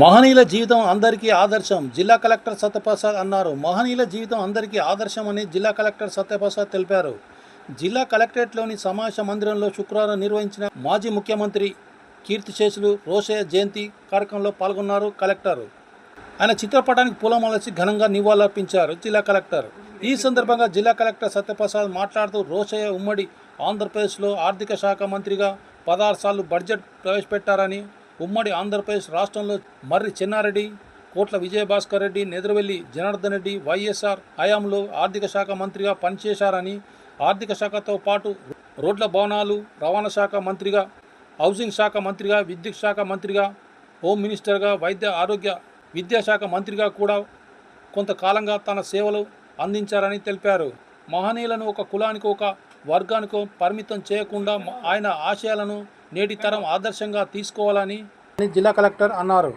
మహనీయుల జీవితం అందరికీ ఆదర్శం. జిల్లా కలెక్టర్ సత్యప్రసాద్ అన్నారు. మహనీయుల జీవితం అందరికీ ఆదర్శం అని జిల్లా కలెక్టర్ సత్యప్రసాద్ తెలిపారు. జిల్లా కలెక్టరేట్లోని సమావేశ మందిరంలో శుక్రవారం నిర్వహించిన మాజీ ముఖ్యమంత్రి కీర్తిశేషులు రోషయ్య జయంతి కార్యక్రమంలో పాల్గొన్నారు కలెక్టర్. ఆయన చిత్రపటానికి పూలమాలసి ఘనంగా నివాళులర్పించారు జిల్లా కలెక్టర్. ఈ సందర్భంగా జిల్లా కలెక్టర్ సత్యప్రసాద్ మాట్లాడుతూ రోషయ్య ఉమ్మడి ఆంధ్రప్రదేశ్లో ఆర్థిక శాఖ మంత్రిగా పదహారు సార్లు బడ్జెట్ ప్రవేశపెట్టారని ఉమ్మడి ఆంధ్రప్రదేశ్ రాష్ట్రంలో మర్రి చిన్నారెడ్డి కోట్ల విజయభాస్కర్ రెడ్డి నెదురువెల్లి జనార్దన్ రెడ్డి వైఎస్ఆర్ హయాంలో ఆర్థిక శాఖ మంత్రిగా పనిచేశారని ఆర్థిక శాఖతో పాటు రోడ్ల భవనాలు రవాణా శాఖ మంత్రిగా హౌసింగ్ శాఖ మంత్రిగా విద్యుత్ శాఖ మంత్రిగా హోమ్ మినిస్టర్గా వైద్య ఆరోగ్య విద్యాశాఖ మంత్రిగా కూడా కొంతకాలంగా తన సేవలు అందించారని తెలిపారు. మహనీయులను ఒక కులానికి ఒక వర్గానికో పరిమితం చేయకుండా ఆయన ఆశయాలను నేటి తరం ఆదర్శంగా తీసుకోవాలని జిల్లా కలెక్టర్ అన్నారు.